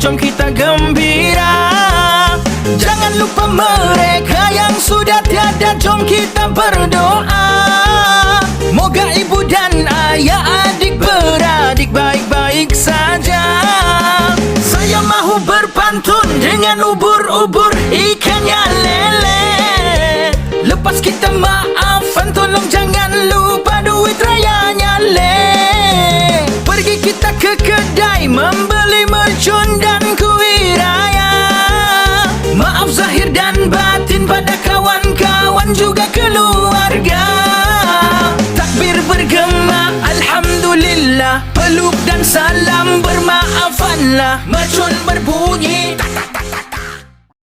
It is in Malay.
jom kita gembira. Jangan lupa mereka yang sudah tiada Jom kita berdoa. Moga ibu dan ayah adik beradik baik-baik saja. Saya mahu berpantun dengan ubur-ubur ikannya lele. Lepas kita maafan tolong jangan lupa duit rayanya le Pergi kita ke kedai keluarga. Takbir bergema Alhamdulillah. Peluk dan salam bermaafanlah Mercun berbunyi tak